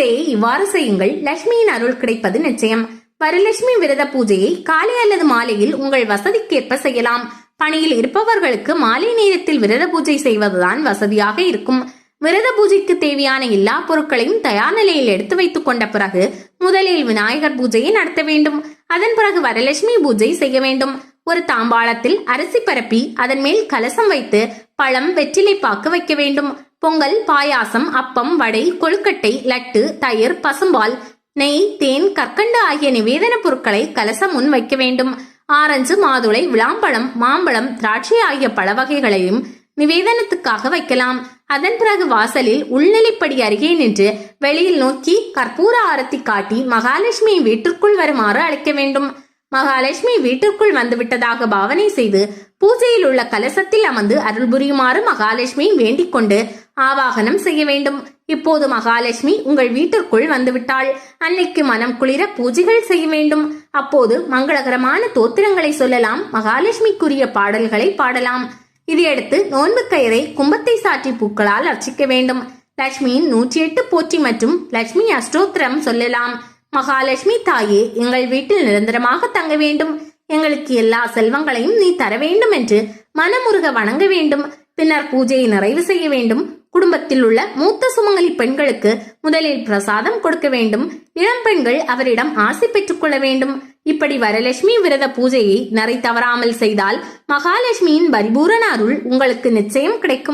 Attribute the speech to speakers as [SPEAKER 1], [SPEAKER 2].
[SPEAKER 1] பூஜையை இவ்வாறு செய்யுங்கள். லட்சுமியின் அருள் கிடைப்பது நிச்சயம். வரலட்சுமி விரத பூஜையை காலை அல்லது மாலையில் உங்கள் வசதிக்கேற்ப செய்யலாம். பணியில் இருப்பவர்களுக்கு மாலை நேரத்தில் விரத பூஜை செய்வதுதான் வசதியாக இருக்கும். விரத பூஜைக்கு தேவையான எல்லா பொருட்களையும் தயார் நிலையில் எடுத்து வைத்துக் கொண்ட பிறகு முதலில் விநாயகர் பூஜையை நடத்த வேண்டும். அதன் பிறகு வரலட்சுமி பூஜை செய்ய வேண்டும். ஒரு தாம்பாளத்தில் அரிசி பரப்பி அதன் மேல் கலசம் வைத்து பழம் வெற்றிலை பாக்கு வைக்க வேண்டும். பொங்கல் பாயாசம் அப்பம் வடை கொழுக்கட்டை லட்டு தயிர் பசும்பால் நெய் தேன் கற்கண்டு ஆகிய நிவேதன பொருட்களை கலசம் முன் வைக்க வேண்டும். ஆரஞ்சு மாதுளை விளாம்பழம் மாம்பழம் திராட்சை ஆகிய பழ வகைகளையும் நிவேதனத்துக்காக வைக்கலாம். அதன் பிறகு வாசலில் உள்நிலைப்படி அருகே நின்று வெளியில் நோக்கி கற்பூர ஆரத்தி காட்டி மகாலட்சுமியை வீட்டிற்குள் வருமாறு அழைக்க வேண்டும். மகாலட்சுமி வீட்டிற்குள் வந்துவிட்டதாக பாவனை செய்து பூஜையில் உள்ள கலசத்தில் அமர்ந்து அருள் புரியுமாறு மகாலட்சுமி வேண்டிக் கொண்டு ஆவாகனம் செய்ய வேண்டும். இப்போது மகாலட்சுமி உங்கள் வீட்டிற்குள் வந்துவிட்டாள். அன்னைக்கு மனம் குளிர பூஜைகள் செய்ய வேண்டும். அப்போது மங்களகரமான தோத்திரங்களை சொல்லலாம். மகாலட்சுமிக்குரிய பாடல்களை பாடலாம். இதையடுத்து நோன்பு கயிறை கும்பத்தை சாற்றி பூக்களால் அர்ச்சிக்க வேண்டும். லட்சுமியின் நூற்றி எட்டு போற்றி மற்றும் லட்சுமி அஷ்டோத்திரம் சொல்லலாம். மகாலட்சுமி தாயே எங்கள் வீட்டில் நிரந்தரமாக தங்க வேண்டும். எங்களுக்கு எல்லா செல்வங்களையும் நீ தர வேண்டும் என்று மனமுருக வணங்க வேண்டும். பின்னர் பூஜையை நிறைவு செய்ய வேண்டும். குடும்பத்தில் உள்ள மூத்த சுமங்கலி பெண்களுக்கு முதலில் பிரசாதம் கொடுக்க வேண்டும். இளம் பெண்கள் அவரிடம் ஆசை பெற்றுக் கொள்ள வேண்டும். இப்படி வரலட்சுமி விரத பூஜையை நிறை தவறாமல் செய்தால் மகாலட்சுமியின் பரிபூரண அருள் உங்களுக்கு நிச்சயம் கிடைக்கும்.